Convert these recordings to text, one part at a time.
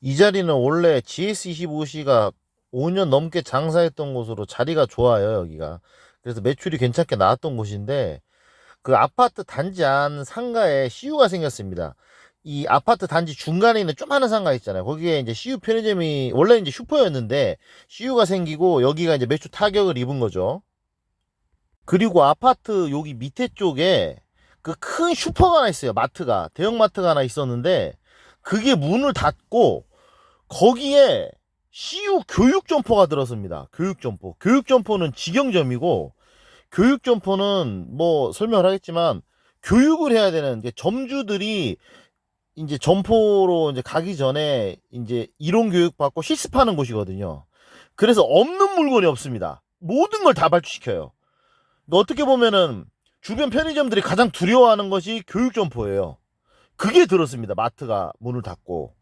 이 자리는 원래 GS25C가 5년 넘게 장사했던 곳으로 자리가 좋아요, 여기가. 그래서 매출이 괜찮게 나왔던 곳인데, 그 아파트 단지 안 상가에 CU가 생겼습니다. 이 아파트 단지 중간에 있는 조그마한 상가 있잖아요. 거기에 이제 CU 편의점이, 원래 이제 슈퍼였는데, CU가 생기고, 여기가 이제 매출 타격을 입은 거죠. 그리고 아파트 여기 밑에 쪽에 그 큰 슈퍼가 하나 있어요. 마트가. 대형마트가 하나 있었는데, 그게 문을 닫고, 거기에 CU 교육점포가 들었습니다. 교육점포. 교육점포는 직영점이고, 교육점포는 뭐 설명을 하겠지만, 교육을 해야 되는 이제 점주들이 이제 점포로 이제 가기 전에 이제 이론 교육 받고 실습하는 곳이거든요. 그래서 없는 물건이 없습니다. 모든 걸 다 발주시켜요. 어떻게 보면은 주변 편의점들이 가장 두려워하는 것이 교육 점포예요. 그게 들었습니다. 마트가 문을 닫고.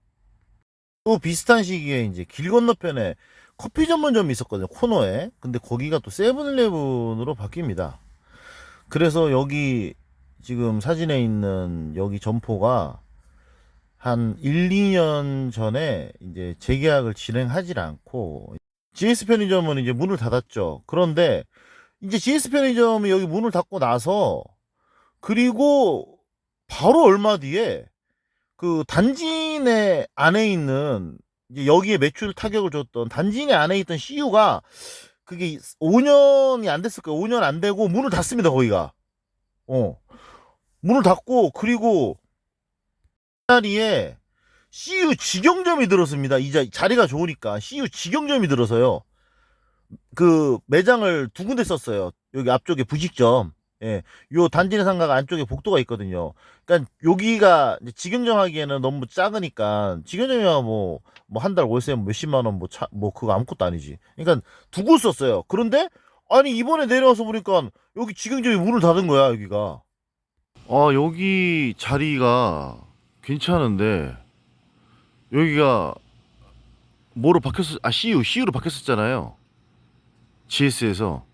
또 비슷한 시기에 이제 길 건너편에 커피 전문점이 있었거든요. 코너에. 근데 거기가 또 세븐일레븐으로 바뀝니다. 그래서 여기 지금 사진에 있는 여기 점포가 한 1, 2년 전에 이제 재계약을 진행하지 않고 GS 편의점은 이제 문을 닫았죠. 그런데 이제 GS 편의점이 여기 문을 닫고 나서 그리고 바로 얼마 뒤에 그 단지 내 안에 있는 이제 여기에 매출 타격을 줬던 단지 내 안에 있던 CU가 그게 5년이 안 됐을 거예요. 5년 안 되고 문을 닫습니다. 거기가. 어. 문을 닫고 그리고 이 자리에 CU 직영점이 들었습니다. 이 자, 자리가 좋으니까 CU 직영점이 들어서요. 그 매장을 두 군데 썼어요. 여기 앞쪽에 부식점. 예. 요 단지내 상가가 안쪽에 복도가 있거든요. 그러니까 여기가 이제 직영점 하기에는 너무 작으니까 직영점이야 뭐 뭐 한 달 월세 뭐 몇십만 원 뭐차뭐 그거 아무것도 아니지. 그러니까 두곳 썼어요. 그런데 아니 이번에 내려와서 보니까 여기 직영점이 문을 닫은 거야, 여기가. 아, 여기 자리가 괜찮은데 여기가 뭐로 바뀌었 아 CU CU로 바뀌었었잖아요. GS에서.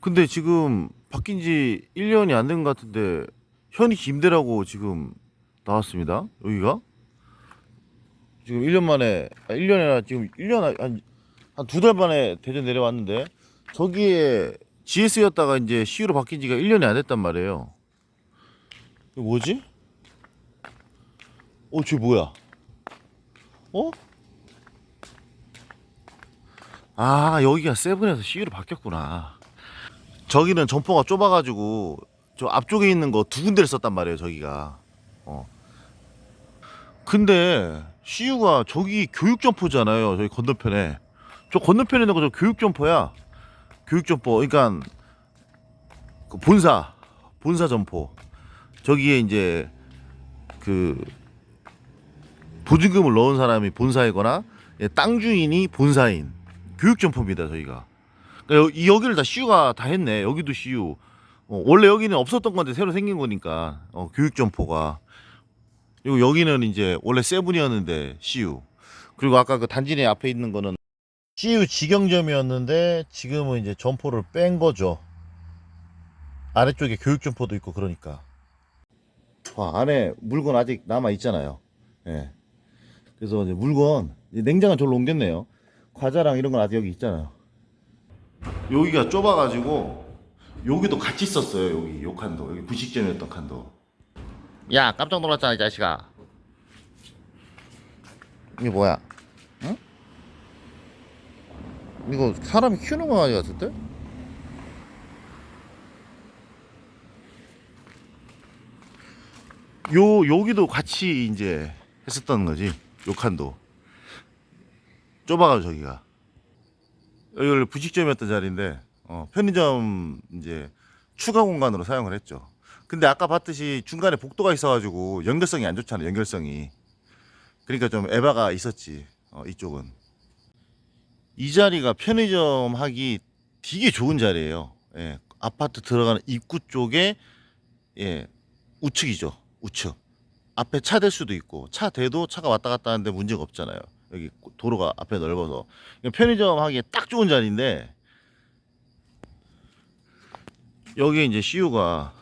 근데 지금 바뀐 지 1년이 안 된 것 같은데 현익 임대라고 지금 나왔습니다. 여기가. 지금 1년 만에 아 1년이 아니라 지금 1년 한한두 달 만에 대전 내려왔는데 저기에 GS였다가 이제 CU로 바뀐 지가 1년이 안 됐단 말이에요. 이거 뭐지? 어, 쟤 뭐야? 어? 아, 여기가 세븐에서 CU로 바뀌었구나. 저기는 점포가 좁아가지고 저 앞쪽에 있는 거 두 군데를 썼단 말이에요, 저기가. 어. 근데 CU가 저기 교육 점포잖아요, 저기 건너편에. 저 건너편에 있는 거 저 교육 점포야. 교육 점포. 그러니까 그 본사, 본사 점포. 저기에 이제 그 보증금을 넣은 사람이 본사이거나 예, 땅 주인이 본사인 교육 점포입니다 저희가 그러니까 여- 이 여기를 다 CU가 다 했네 여기도 CU 어, 원래 여기는 없었던 건데 새로 생긴 거니까 어, 교육 점포가 그리고 여기는 이제 원래 세븐이었는데 CU 그리고 아까 그 단지 내 앞에 있는 거는 CU 직영점이었는데 지금은 이제 점포를 뺀 거죠 아래쪽에 교육 점포도 있고 그러니까 와, 안에 물건 아직 남아 있잖아요. 예. 그래서 이제 물건 이제 냉장은 절로 옮겼네요. 과자랑 이런 건 아직 여기 있잖아요. 여기가 좁아가지고 여기도 같이 썼어요. 여기 요 칸도 여기 부식점이었던 칸도. 야 깜짝 놀랐잖아 이 자식아. 이게 뭐야? 응? 이거 사람이 키우는 강아지 같은데? 요 여기도 같이 이제 했었던 거지 요 칸도 좁아가지고 저기가 여기 원래 부식점이었던 자리인데 어, 편의점 이제 추가 공간으로 사용을 했죠 근데 아까 봤듯이 중간에 복도가 있어가지고 연결성이 안 좋잖아 연결성이 그러니까 좀 에바가 있었지 어, 이쪽은 이 자리가 편의점 하기 되게 좋은 자리예요 예, 아파트 들어가는 입구 쪽에 예, 우측이죠 우측. 앞에 차 댈 수도 있고 차 대도 차가 왔다 갔다 하는데 문제가 없잖아요. 여기 도로가 앞에 넓어서 편의점 하기에 딱 좋은 자리인데 여기에 이제 CU가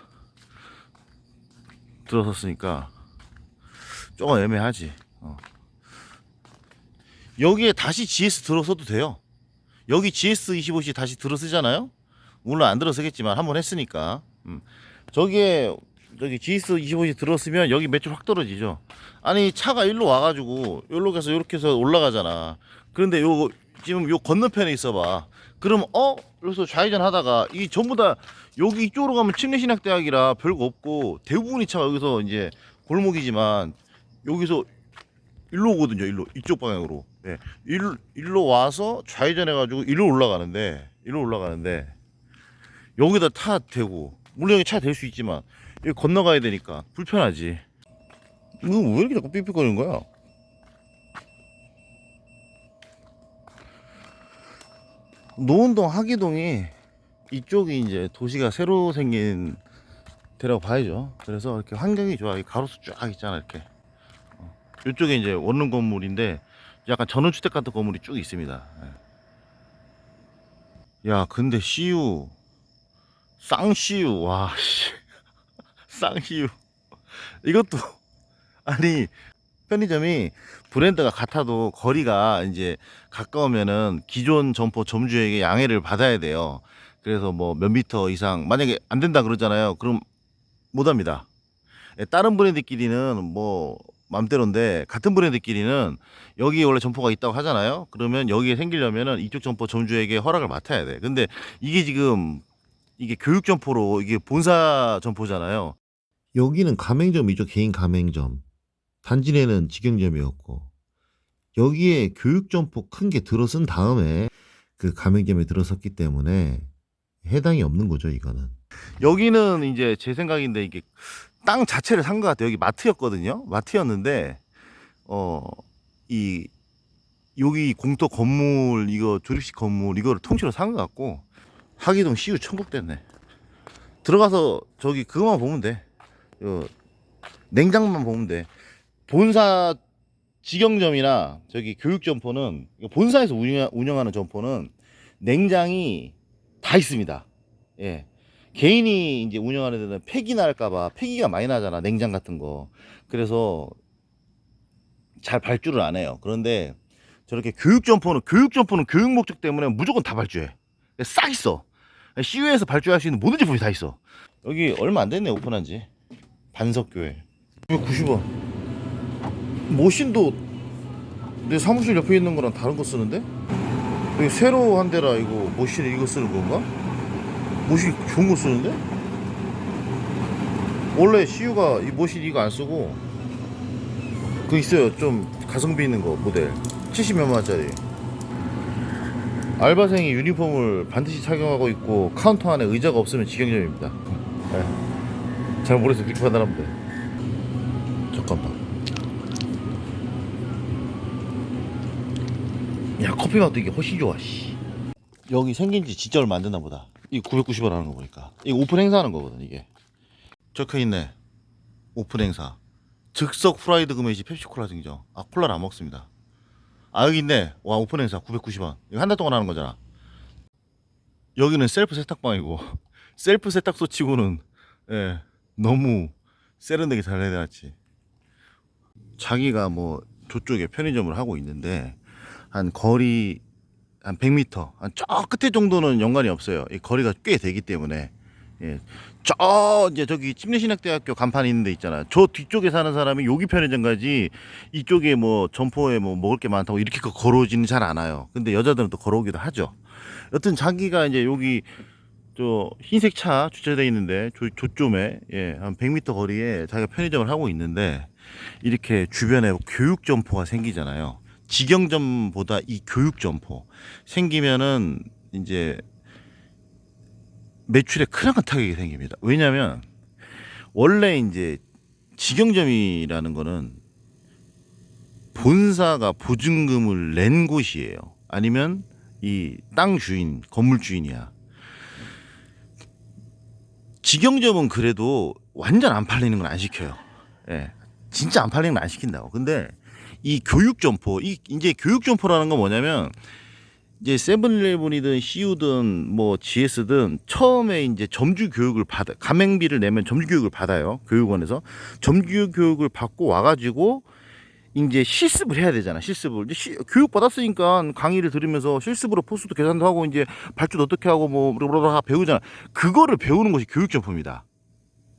들어섰으니까 조금 애매하지. 어. 여기에 다시 GS 들어서도 돼요. 여기 GS25C 다시 들어쓰잖아요. 물론 안 들어서겠지만 한번 했으니까. 음. 저기에 저기 GS25C 들었으면 여기 매출 확 떨어지죠. 아니 차가 일로 와가지고 여기로 가서 이렇게 해서 올라가잖아. 그런데 요 지금 요 건너편에 있어봐. 그럼 어? 그래서 좌회전 하다가 이 전부 다 여기 이쪽으로 가면 침례신학대학이라 별거 없고 대부분의 차가 여기서 이제 골목이지만 여기서 일로 오거든요. 일로 이쪽 방향으로. 예. 일로 일로 와서 좌회전 해 가지고 일로 올라가는데 일로 올라가는데 여기다 타 대고 물론 여기 차댈수 있지만 여기 건너가야 되니까 불편하지. 이거 왜 이렇게 자꾸 삑삑거리는 거야? 노은동 하기동이 이쪽이 이제 도시가 새로 생긴 데라고 봐야죠. 그래서 이렇게 환경이 좋아. 이 가로수 쫙 있잖아 이렇게. 어. 이쪽에 이제 원룸 건물인데 약간 전원주택 같은 건물이 쭉 있습니다. 예. 야 근데 CU 쌍CU 와 씨. 쌍CU 이것도 아니 편의점이 브랜드가 같아도 거리가 이제 가까우면은 기존 점포 점주에게 양해를 받아야 돼요. 그래서 뭐 몇 미터 이상 만약에 안 된다 그러잖아요. 그럼 못 합니다. 예, 다른 브랜드끼리는 뭐 맘대로인데 같은 브랜드끼리는 여기 원래 점포가 있다고 하잖아요. 그러면 여기에 생기려면은 이쪽 점포 점주에게 허락을 맡아야 돼. 근데 이게 지금 이게 교육 점포로 이게 본사 점포잖아요. 여기는 가맹점이죠. 개인 가맹점. 단지 내는 직영점이었고 여기에 교육 점포 큰 게 들어선 다음에 그 가맹점에 들어섰기 때문에 해당이 없는 거죠, 이거는. 여기는 이제 제 생각인데 이게 땅 자체를 산 것 같아요. 여기 마트였거든요. 마트였는데 어 이 여기 공터 건물 이거 조립식 건물 이거를 통째로 산 것 같고 하기동 CU 천국 됐네. 들어가서 저기 그거만 보면 돼. 요 냉장만 보면 돼. 본사 직영점이나 저기 교육 점포는 본사에서 운영, 운영 하는 점포는 냉장이 다 있습니다. 예. 개인이 이제 운영하는 데는 폐기 날까봐 폐기가 많이 나잖아 냉장 같은 거. 그래서 잘 발주를 안 해요. 그런데 저렇게 교육 점포는 교육 점포는 교육 목적 때문에 무조건 다 발주해. 싹 있어. CU에서 발주할 수 있는 모든 제품이 다 있어. 여기 얼마 안 됐네 오픈한 지. 반석교회. 990원. 모신도 내 사무실 옆에 있는 거랑 다른 거 쓰는데? 여기 새로 한 데라 이거 모신 이거 쓰는 건가? 모신 좋은 거 쓰는데? 원래 CU가 이 모신 이거 안 쓰고 그 있어요 좀 가성비 있는 거 모델 70몇만 원짜리 알바생이 유니폼을 반드시 착용하고 있고 카운터 안에 의자가 없으면 직영점입니다 네. 잘 모르겠어요. 그렇게 판단하면 돼 잠깐만. 야 커피 맛도 이게 훨씬 좋아 씨. 여기 생긴 지 진짜 얼마 안 됐나 보다. 이 990원 하는 거 보니까. 이거 오픈 행사하는 거거든 이게. 적혀 있네. 오픈 행사. 즉석 후라이드 금메시 펩시 콜라 증정. 아 콜라를 안 먹습니다. 아 여기 있네. 와 오픈 행사 990원. 이거 한 달 동안 하는 거잖아. 여기는 셀프 세탁방이고. 셀프 세탁소 치고는 예 너무 세련되게 잘 해놨지 자기가 뭐 저쪽에 편의점을 하고 있는데 한 거리 한 100m 한 저 끝에 정도는 연관이 없어요. 이 거리가 꽤 되기 때문에 예. 저 이제 저기 침례신학대학교 간판 있는 데 있잖아. 저 뒤쪽에 사는 사람이 여기 편의점까지 이쪽에 뭐 점포에 뭐 먹을 게 많다고 이렇게 걸어오지는 잘 않아요. 근데 여자들은 또 걸어오기도 하죠. 여튼 자기가 이제 여기 저 흰색 차 주차돼 있는데 저, 저쯤에 예, 한 100m 거리에 자기가 편의점을 하고 있는데 이렇게 주변에 교육 점포가 생기잖아요. 직영점보다 이 교육 점포 생기면은 이제 매출에 크나큰 타격이 생깁니다. 왜냐하면 원래 이제 직영점이라는 거는 본사가 보증금을 낸 곳이에요. 아니면 이 땅 주인, 건물 주인이야. 직영점은 그래도 완전 안 팔리는 건 안 시켜요. 예. 진짜 안 팔리는 건 안 시킨다고. 근데 이 교육 점포, 이 이제 교육 점포라는 건 뭐냐면 이제 세븐일레븐이든 CU든 뭐 GS든 처음에 이제 점주 교육을 받아 가맹비를 내면 점주 교육을 받아요 교육원에서 점주 교육을 받고 와가지고 이제 실습을 해야 되잖아. 실습을 이제 시- 교육 받았으니까 강의를 들으면서 실습으로 포스도 계산도 하고 이제 발주도 어떻게 하고 뭐 뭐다 배우잖아. 그거를 배우는 것이 교육 점포입니다.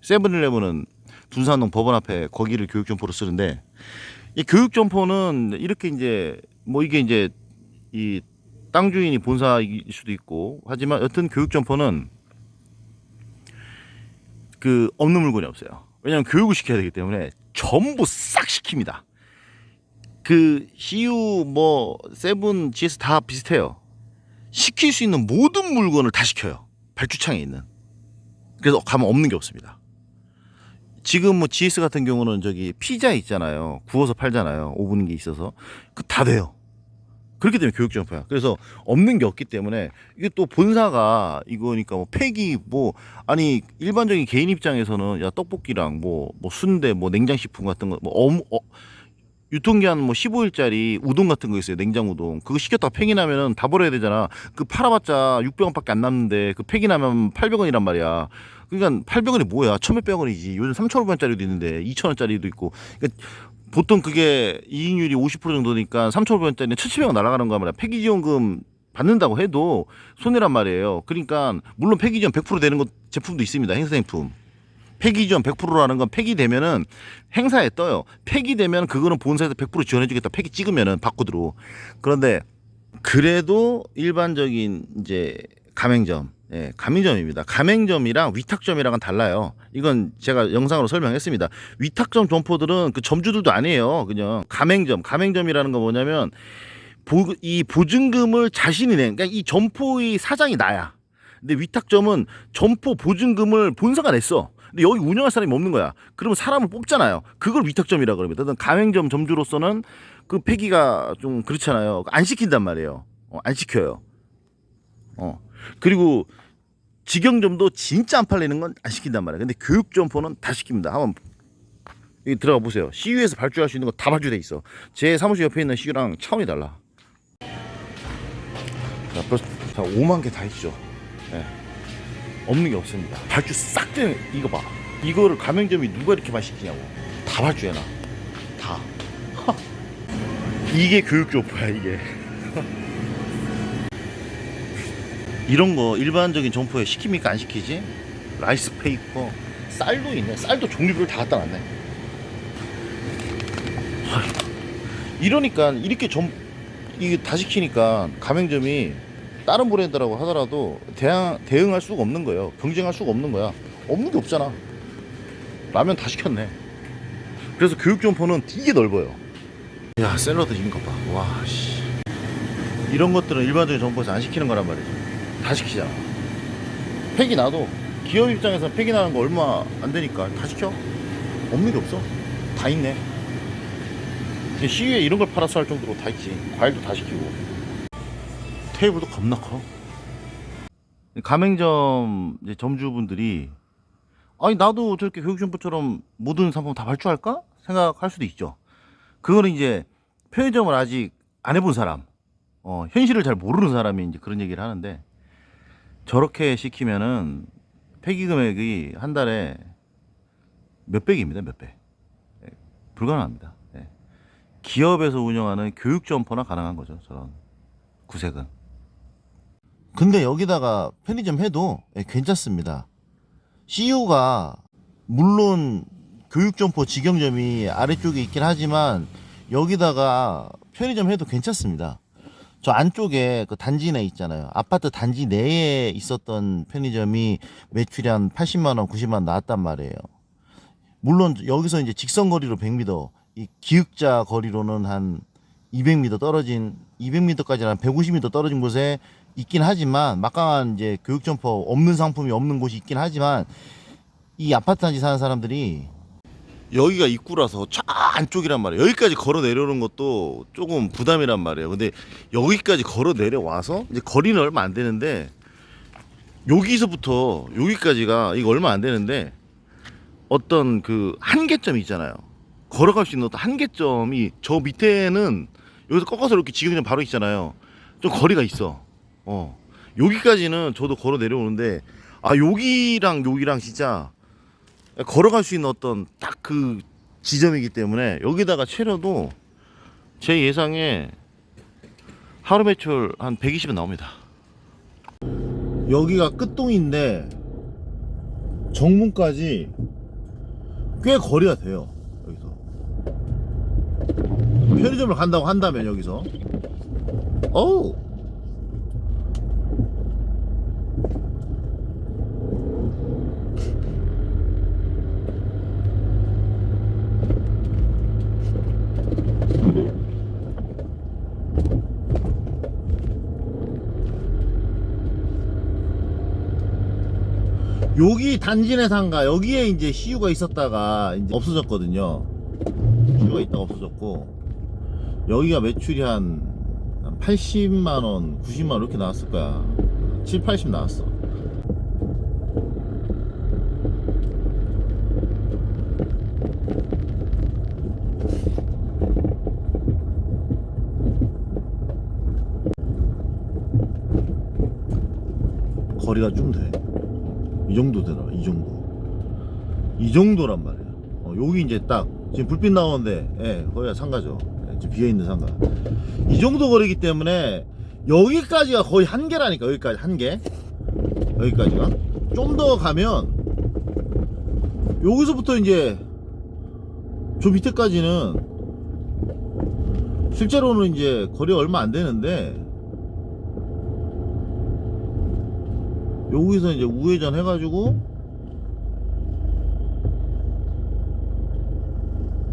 세븐일레븐은 둔산동 법원 앞에 거기를 교육 점포로 쓰는데 이 교육 점포는 이렇게 이제 뭐 이게 이제 이 땅 주인이 본사일 수도 있고 하지만 여튼 교육 점포는 그 없는 물건이 없어요. 왜냐하면 교육을 시켜야 되기 때문에 전부 싹 시킵니다. 그 CU 뭐 세븐 GS 다 비슷해요. 시킬 수 있는 모든 물건을 다 시켜요. 발주창에 있는. 그래서 가면 없는 게 없습니다. 지금 뭐 GS 같은 경우는 저기 피자 있잖아요. 구워서 팔잖아요. 오븐 게 있어서 그 다 돼요. 그렇기 때문에 교육 점포야. 그래서 없는 게 없기 때문에 이게 또 본사가 이거니까 뭐 팩이 뭐 아니 일반적인 개인 입장에서는 야 떡볶이랑 뭐뭐 순대 뭐 냉장식품 같은 거뭐 어무 어, 유통기한 뭐 15일짜리 우동 같은 거 있어요. 냉장 우동. 그거 시켰다가 팩이 나면은 다 버려야 되잖아. 그 팔아봤자 600원밖에 안 남는데 그 팩이 나면 800원이란 말이야. 그러니까 800원이 뭐야? 1,몇백 원이지. 요즘 3,500원짜리도 있는데 2,000원짜리도 있고. 그러니까 보통 그게 이익률이 50% 정도니까 3,500원짜리는 1,700원 날아가는 거야 말이야. 폐기 지원금 받는다고 해도 손해란 말이에요. 그러니까 물론 폐기 지원 100% 되는 것 제품도 있습니다. 행사제품. 폐기지원 100%라는 건 폐기되면은 행사에 떠요. 폐기되면 그거는 본사에서 100% 지원해주겠다. 폐기 찍으면은 바코드로. 그런데 그래도 일반적인 이제 가맹점, 예, 가맹점입니다. 가맹점이랑 위탁점이랑은 달라요. 이건 제가 영상으로 설명했습니다. 위탁점 점포들은 그 점주들도 아니에요. 그냥 가맹점, 가맹점이라는 건 뭐냐면 보, 이 보증금을 자신이 내. 그러니까 이 점포의 사장이 나야. 근데 위탁점은 점포 보증금을 본사가 냈어. 근데 여기 운영할 사람이 없는 거야. 그러면 사람을 뽑잖아요. 그걸 위탁점이라 그럽니다. 어떤 가맹점 점주로서는 그 폐기가 좀 그렇잖아요. 안 시킨단 말이에요. 어, 안 시켜요. 어. 그리고 직영점도 진짜 안 팔리는 건 안 시킨단 말이에요. 근데 교육점포는 다 시킵니다. 한번 여기 들어가 보세요. CU에서 발주할 수 있는 거 다 발주돼 있어. 제 사무실 옆에 있는 CU랑 차원이 달라. 자, 벌써 자, 5만 개 다 있죠. 예. 없는 게 없습니다. 발주 싹 되는 이거 봐. 이거를 가맹점이 누가 이렇게 시키냐고. 다 발주해놔. 다. 하. 이게 교육점포야 이게. 이런 거 일반적인 점포에 시킵니까 안 시키지? 라이스 페이퍼 쌀도 있네 쌀도 종류별 다 갖다 놨네 이러니까 이렇게 점 이게 다 시키니까 가맹점이 다른 브랜드라고 하더라도 대응, 대응할 수가 없는 거예요 경쟁할 수가 없는 거야 없는 게 없잖아 라면 다 시켰네 그래서 교육 점포는 되게 넓어요 야 샐러드 이런 거봐와 씨 이런 것들은 일반적인 점포에서 안 시키는 거란 말이죠 다 시키잖아. 팩이 나도 기업 입장에서 팩이 나는 거 얼마 안 되니까 다 시켜. 없는 게 없어. 다 있네. 시위에 이런 걸 팔아서 할 정도로 다 있지. 과일도 다 시키고. 테이블도 겁나 커. 가맹점 이제 점주분들이 아니 나도 저렇게 교육정보처럼 모든 상품 다 발주할까 생각할 수도 있죠. 그거는 이제 편의점을 아직 안 해본 사람, 어, 현실을 잘 모르는 사람이 이제 그런 얘기를 하는데 저렇게 시키면은 폐기 금액이 한 달에 몇 백입니다, 몇 백. 예, 불가능합니다. 예. 기업에서 운영하는 교육 점포나 가능한 거죠, 저런 구색은. 근데 여기다가 편의점 해도 예, 괜찮습니다. CU가 물론 교육점포 직영점이 아래쪽에 있긴 하지만 여기다가 편의점 해도 괜찮습니다. 저 안쪽에 그 단지 내 있잖아요. 아파트 단지 내에 있었던 편의점이 매출이 한 80만 원, 90만 원 나왔단 말이에요. 물론 여기서 이제 직선 거리로 100m, 이 기역자 거리로는 한 200m 떨어진 200m까지는 한 150m 떨어진 곳에 있긴 하지만 막강한 이제 교육 점포 없는 상품이 없는 곳이 있긴 하지만 이 아파트 단지 사는 사람들이 여기가 입구라서 쫙 안쪽이란 말이에요. 여기까지 걸어 내려오는 것도 조금 부담이란 말이에요. 근데 여기까지 걸어 내려와서 이제 거리는 얼마 안 되는데 여기서부터 여기까지가 이거 얼마 안 되는데 어떤 그 한계점이 있잖아요. 걸어갈 수 있는 어떤 한계점이 저 밑에는 여기서 꺾어서 이렇게 지경점 바로 있잖아요. 좀 거리가 있어. 어. 여기까지는 저도 걸어 내려오는데 아 여기랑 여기랑 진짜 걸어갈 수 있는 어떤 딱 그 지점이기 때문에 여기다가 채려도 제 예상에 하루 매출 한 120은 나옵니다. 여기가 끝동인데 정문까지 꽤 거리가 돼요. 여기서 편의점을 간다고 한다면 여기서 어우 여기 단지내 상가 여기에 이제 CU가 있었다가 이제 없어졌거든요. CU가 있다가 없어졌고 여기가 매출이 한, 한 80만 원, 90만 원 이렇게 나왔을 거야. 7, 80 나왔어. 거리가 좀 돼. 이 정도 되나? 이 정도. 이 정도란 말이야. 어, 여기 이제 딱 지금 불빛 나오는데, 예, 거기가 상가죠. 예, 지금 비어 있는 상가. 이 정도 거리기 때문에 여기까지가 거의 한계라니까. 여기까지 한 개. 여기까지가. 좀 더 가면 여기서부터 이제 저 밑에까지는 실제로는 이제 거리가 얼마 안 되는데 여기서 이제 우회전 해가지고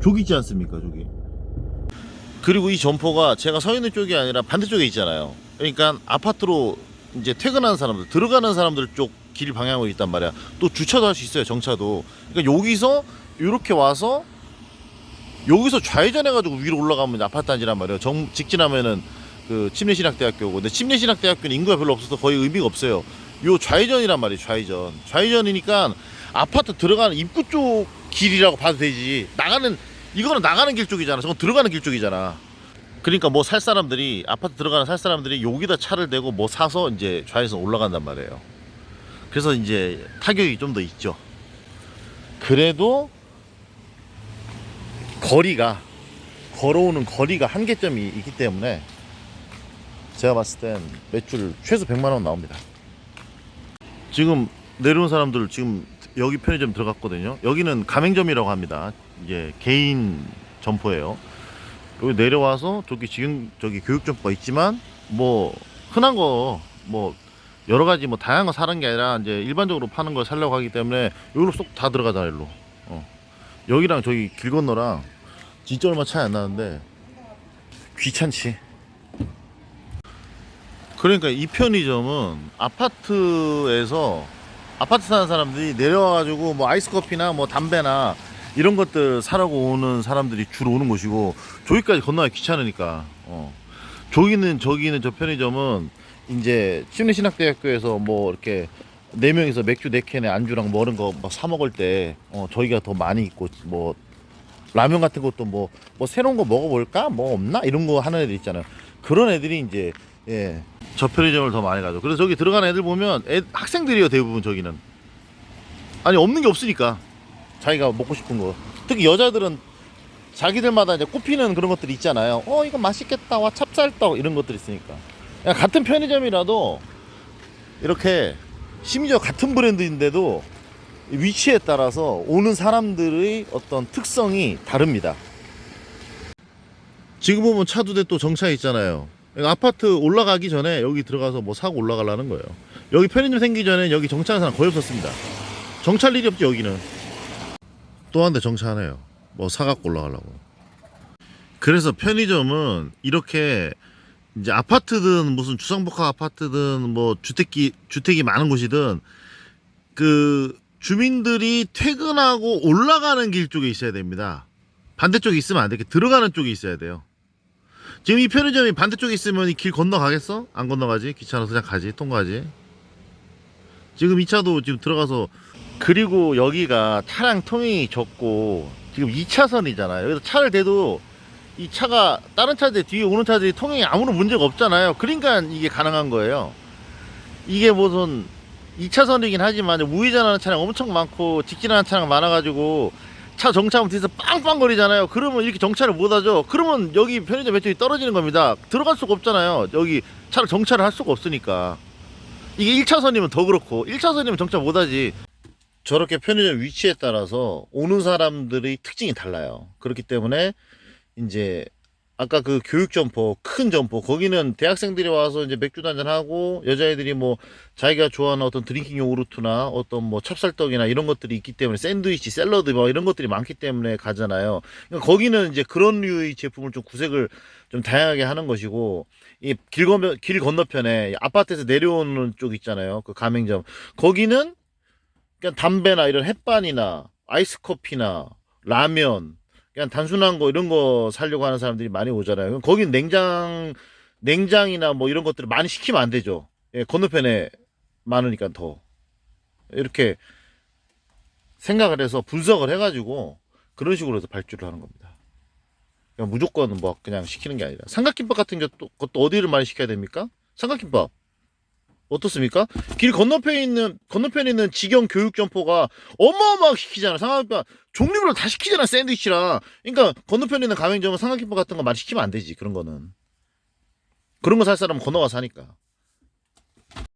저기 있지 않습니까 저기? 그리고 이 점포가 제가 서 있는 쪽이 아니라 반대쪽에 있잖아요. 그러니까 아파트로 이제 퇴근하는 사람들 들어가는 사람들 쪽 길 방향으로 있단 말이야. 또 주차도 할 수 있어요 정차도. 그러니까 여기서 이렇게 와서 여기서 좌회전 해 가지고 위로 올라가면 아파트 단지란 말이에요. 정, 직진하면은 그 침례신학대학교고. 근데 침례신학대학교는 인구가 별로 없어서 거의 의미가 없어요 요 좌회전이란 말이에요 좌회전. 좌회전이니까 아파트 들어가는 입구 쪽 길이라고 봐도 되지. 나가는 이거는 나가는 길 쪽이잖아. 저건 들어가는 길 쪽이잖아. 그러니까 뭐 살 사람들이 아파트 들어가는 살 사람들이 여기다 차를 대고 뭐 사서 이제 좌회전 올라간단 말이에요. 그래서 이제 타격이 좀 더 있죠. 그래도 거리가 걸어오는 거리가 한계점이 있기 때문에 제가 봤을 땐 매출 최소 100만 원 나옵니다. 지금 내려온 사람들 지금 여기 편의점 들어갔거든요. 여기는 가맹점이라고 합니다. 이제 개인 점포예요. 여기 내려와서 저기 지금 저기 교육 점포가 있지만 뭐 흔한 거 뭐 여러 가지 뭐 다양한 거 사는 게 아니라 이제 일반적으로 파는 걸 살려고 하기 때문에 여기로 쏙 다 들어가잖아 일로. 어. 여기랑 저기 길 건너랑 진짜 얼마 차이 안 나는데 귀찮지. 그러니까 이 편의점은 아파트에서 아파트 사는 사람들이 내려와가지고 뭐 아이스 커피나 뭐 담배나 이런 것들 사라고 오는 사람들이 주로 오는 곳이고 저기까지 건너기 귀찮으니까 어. 저기는 저기는 저 편의점은 이제 침례신학대학교에서 뭐 이렇게 네 명이서 맥주 네 캔에 안주랑 뭐 이런 거사 먹을 때 어, 저희가 더 많이 있고 뭐 라면 같은 것도 뭐 뭐 새로운 거 먹어볼까 뭐 없나 이런 거 하는 애들 있잖아요 그런 애들이 이제 예. 저 편의점을 더 많이 가죠. 그래서 저기 들어가는 애들 보면 애, 학생들이에요 대부분 저기는. 아니 없는 게 없으니까 자기가 먹고 싶은 거. 특히 여자들은 자기들마다 이제 꼽히는 그런 것들이 있잖아요. 어 이거 맛있겠다. 와 찹쌀떡 이런 것들 있으니까. 같은 편의점이라도 이렇게 심지어 같은 브랜드인데도 위치에 따라서 오는 사람들의 어떤 특성이 다릅니다. 지금 보면 차두대 또 정차해 있잖아요. 아파트 올라가기 전에 여기 들어가서 뭐 사고 올라가려는 거예요. 여기 편의점 생기기 전에 여기 정차하는 사람 거의 없었습니다. 정차할 일이 없죠 여기는. 또 한 대 정차하네요. 뭐 사갖고 올라가려고. 그래서 편의점은 이렇게 이제 아파트든 무슨 주상복합 아파트든 뭐 주택기 주택이 많은 곳이든 그 주민들이 퇴근하고 올라가는 길 쪽에 있어야 됩니다. 반대쪽에 있으면 안 돼. 들어가는 쪽에 있어야 돼요. 지금 이 편의점이 반대쪽에 있으면 이 길 건너가겠어? 안 건너가지? 귀찮아서 그냥 가지, 통과하지. 지금 이 차도 지금 들어가서 그리고 여기가 차량 통행이 적고 지금 2차선이잖아요. 여기서 차를 대도 이 차가 다른 차들 뒤에 오는 차들이 통행이 아무런 문제가 없잖아요. 그러니까 이게 가능한 거예요. 이게 무슨 2차선이긴 하지만 우회전하는 차량 엄청 많고 직진하는 차량 많아가지고 차 정차하면 뒤에서 빵빵거리잖아요. 그러면 이렇게 정차를 못 하죠. 그러면 여기 편의점 매출이 떨어지는 겁니다. 들어갈 수가 없잖아요. 여기 차를 정차를 할 수가 없으니까. 이게 1차선이면 더 그렇고 1차선이면 정차 못 하지. 저렇게 편의점 위치에 따라서 오는 사람들의 특징이 달라요. 그렇기 때문에 이제 아까 그 교육 점포, 큰 점포, 거기는 대학생들이 와서 이제 맥주 한잔 하고 여자애들이 뭐 자기가 좋아하는 어떤 드링킹 요구르트나 어떤 뭐 찹쌀떡이나 이런 것들이 있기 때문에 샌드위치, 샐러드 뭐 이런 것들이 많기 때문에 가잖아요. 그러니까 거기는 이제 그런 류의 제품을 좀 구색을 좀 다양하게 하는 것이고 이길 건너 길 건너편에 아파트에서 내려오는 쪽 있잖아요. 그 가맹점 거기는 그냥 담배나 이런 햇반이나 아이스 커피나 라면 그냥 단순한 거 이런 거 사려고 하는 사람들이 많이 오잖아요. 거긴 냉장 냉장이나 뭐 이런 것들을 많이 시키면 안 되죠. 예, 건너편에 많으니까 더 이렇게 생각을 해서 분석을 해가지고 그런 식으로 해서 발주를 하는 겁니다. 그냥 무조건 뭐 그냥 시키는 게 아니라 삼각김밥 같은 것도, 것도 어디를 많이 시켜야 됩니까? 삼각김밥 어떻습니까? 길 건너편에 있는 건너편에 있는 직영 교육 점포가 어마어마하게 시키잖아. 삼각김밥 종류별로 다 시키잖아. 샌드위치랑. 그러니까 건너편에 있는 가맹점은 삼각김밥 같은 거 많이 시키면 안 되지. 그런 거는. 그런 거 살 사람은 건너가서 하니까.